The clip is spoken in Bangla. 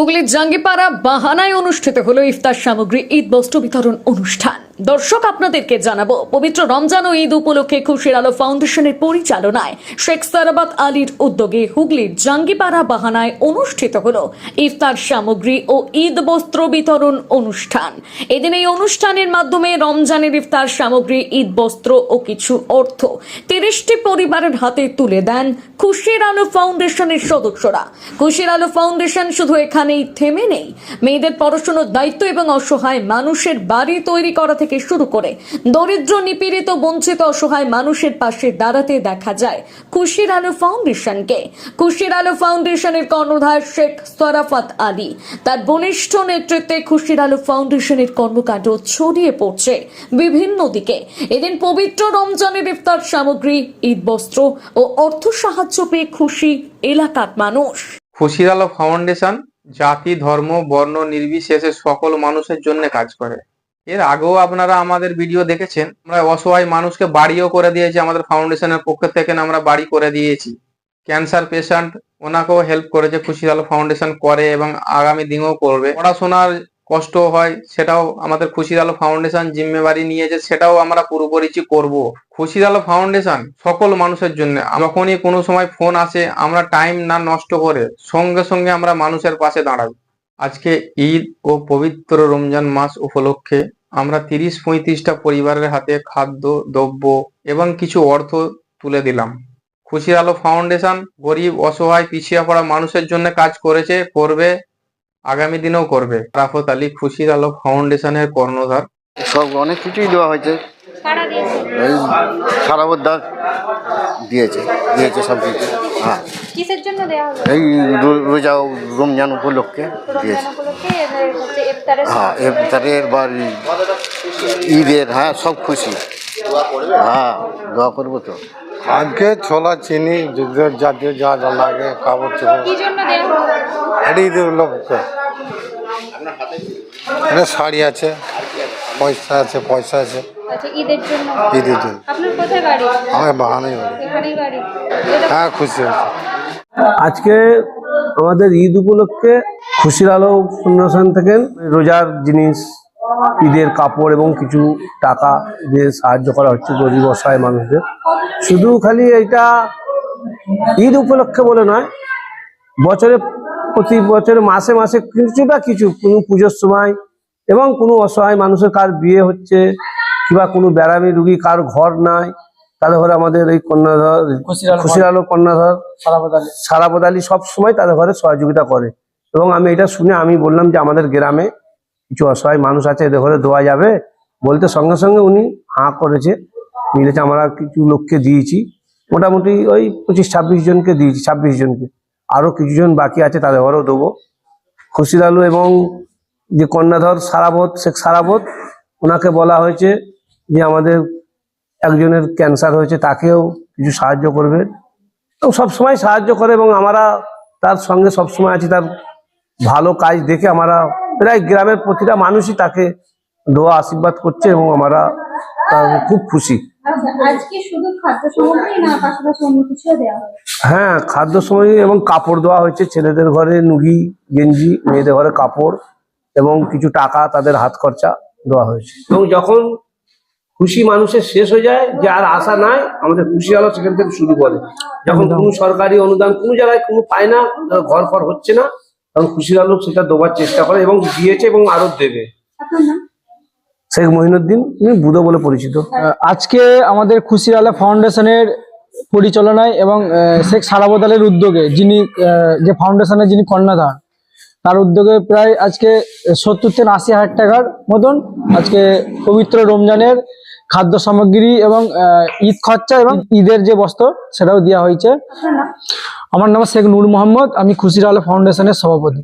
হুগলির জাঙ্গিপাড়া বাহানায় অনুষ্ঠিত হলো ইফতার সামগ্রী ঈদ বস্ত্র বিতরণ অনুষ্ঠান। দর্শক আপনাদেরকে জানাব, পবিত্র রমজান ও ঈদ উপলক্ষে খুশির আলো ফাউন্ডেশনের পরিচালনায় শেখ সারাবাত আলীর উদ্যোগে হুগলির জাঙ্গিপাড়া বাহানায় অনুষ্ঠিত হলো ইফতার সামগ্রী ও ঈদ বস্ত্র বিতরণ অনুষ্ঠান। এদিন এই অনুষ্ঠানের মাধ্যমে রমজানের ইফতার সামগ্রী, ঈদ বস্ত্র ও কিছু অর্থ তিরিশটি পরিবারের হাতে তুলে দেন খুশির আলো ফাউন্ডেশনের সদস্যরা। খুশির আলো ফাউন্ডেশন শুধু এখানেই থেমে নেই। মেয়েদের পড়াশোনার দায়িত্ব এবং অসহায় মানুষের বাড়ি তৈরি করা থেকে শুরু করে। দরিদ্র, নিপীড়িত, বঞ্চিত, অসহায় মানুষের পাশে দাঁড়াতে দেখা যায় খুশির আলো ফাউন্ডেশনকে। খুশির আলো ফাউন্ডেশনের কর্ণধার শেখ সরাফাত আলী। তার বনিষ্ঠ নেতৃত্বে খুশির আলো ফাউন্ডেশনের কর্মকাণ্ড ছড়িয়ে পড়ছে বিভিন্ন দিকে। এদিন পবিত্র রমজানের ইফতার সামগ্রী, ঈদ বস্ত্র ও অর্থ সাহায্য পেয়ে খুশি এলাকার মানুষ। খুশির আলো ফাউন্ডেশন জাতি, ধর্ম, বর্ণ নির্বিশেষে সকল মানুষের জন্য কাজ করে। এর আগেও আপনারা আমাদের ভিডিও দেখেছেন, আমরা অসহায় মানুষকে বাড়িও করে দিয়েছি, আমাদের ফাউন্ডেশনের পক্ষ থেকে আমরা বাড়ি করে দিয়েছি। ক্যান্সার পেশেন্ট ওনাকেও হেল্প করেছে খুশির আলো ফাউন্ডেশন করে এবং আগামী দিনেও করবে। পড়াশোনার কষ্ট হয়, সেটাও আমাদের খুশির আলো ফাউন্ডেশন জিম্মেবারি নিয়েছে, সেটাও আমরা পুরোপুরি করব। খুশির আলো ফাউন্ডেশন সকল মানুষের জন্য, যখনই কোনো সময় ফোন আসে, আমরা টাইম না নষ্ট করে সঙ্গে সঙ্গে আমরা মানুষের পাশে দাঁড়াই। আজকে ঈদ ও পবিত্র রমজান মাস উপলক্ষে আমরা তিরিশ পঁয়ত্রিশটা পরিবারের হাতে খাদ্য, দ্রব্য এবং কিছু অর্থ তুলে দিলাম। খুশির আলো ফাউন্ডেশন গরিব, অসহায়, পিছিয়ে পড়া মানুষের জন্য কাজ করেছে, করবে, আগামী দিনেও করবে। রাফত আলী খুশির আলো ফাউন্ডেশনের কর্ণধার। সব অনেক কিছুই দেওয়া হয়েছে। এই সারাবদ্দা দিয়েছে দিয়েছে সব কিছু। হ্যাঁ। কিসের জন্য হলো এই রো- রোজা রমজান উপলক্ষে দিয়েছে। হ্যাঁ ইফতারের বা ঈদের হ্যাঁ সব খুশি। হ্যাঁ দোয়া করব তো। আজকে ছোলা চিনি যাদের যা যা লাগে কাপড় চোপড়। এটা ঈদের লোককে শাড়ি আছে পয়সা আছে পয়সা আছে। আচ্ছা ঈদের জন্য। ঈদের জন্য। আপনার কোথায় বাড়ি? আমার বাহানাই বাড়ি। এখানেই বাড়ি। হ্যাঁ খুশি হয়েছে আজকে আমাদের ঈদ উপলক্ষে খুশির আলো ফাউন্ডেশন থেকে রোজার জিনিস ঈদের কাপড় এবং কিছু টাকা দিয়ে সাহায্য করা হচ্ছে গরিব অসহায় মানুষদের। শুধু খালি এটা ঈদ উপলক্ষে বলে নয় বছরে প্রতি বছরে মাসে মাসে কিছুটা কিছু কোনো পুজোর সময় এবং কোনো অসহায় মানুষের কার বিয়ে হচ্ছে কিংবা কোনো বেড়ামি রুগী কার ঘর নাই তাদের ঘরে আমাদের এই কন্যাধর খুশির আলো কন্যাধর সারাপদ আলী। সব সময় তাদের ঘরে সহযোগিতা করে। এবং আমি এটা শুনে আমি বললাম যে আমাদের গ্রামে কিছু অসহায় মানুষ আছে এদের ঘরে দেওয়া যাবে। বলতে সঙ্গে সঙ্গে উনি হাঁ করেছে। মিলেছে আমরা কিছু লোককে দিয়েছি। মোটামুটি ওই পঁচিশ ছাব্বিশ জনকে দিয়েছি ছাব্বিশ জনকে। আরও কিছু জন বাকি আছে তাদের ঘরেও দেবো। খুশির আলু এবং যে কন্যাধর সারাবত শেখ সারাবত ওনাকে বলা হয়েছে যে আমাদের একজনের ক্যান্সার হয়েছে তাকেও কিছু সাহায্য করবে। এবং সবসময় সাহায্য করে এবং আমরা তার সঙ্গে সবসময় আছি তার ভালো কাজ দেখে আমরা প্রায় গ্রামের প্রতিটা মানুষই তাকে দোয়া আশীর্বাদ করছে এবং আমরা তার খুব খুশি। খাদ্য সামগ্রী হ্যাঁ খাদ্য সময় এবং কাপড় দেওয়া হয়েছে। ছেলেদের ঘরে নুগি গেঞ্জি মেয়েদের ঘরে কাপড় এবং কিছু টাকা তাদের হাত খরচা দেওয়া হয়েছে। এবং যখন খুশি মানুষের শেষ হয়ে যায় যে আর আশা নাই আমাদের খুশি আলো সেখান থেকে শুরু করে। যখন কোনো সরকারি অনুদান কোনো জায়গায় কোনো পায় না ঘর ফর হচ্ছে না তখন খুশির আলো সেটা দেওয়ার চেষ্টা করে এবং দিয়েছে এবং আরও দেবে। শেখ মহিনুদ্দিন উনি বুধো বলে পরিচিত। আজকে আমাদের খুশির আলা ফাউন্ডেশনের পরিচালনায় এবং শেখ সারাবদালের উদ্যোগে যিনি যে ফাউন্ডেশনের যিনি কর্ণধার তার উদ্যোগে প্রায় আজকে সত্তর থেকে আশি হাজার টাকার মতন আজকে পবিত্র রমজানের খাদ্য সামগ্রী এবং ঈদ খরচা এবং ঈদের যে বস্ত্র সেটাও দেওয়া হয়েছে। আমার নাম শেখ নূর মোহাম্মদ আমি খুশির আলো ফাউন্ডেশনের সভাপতি।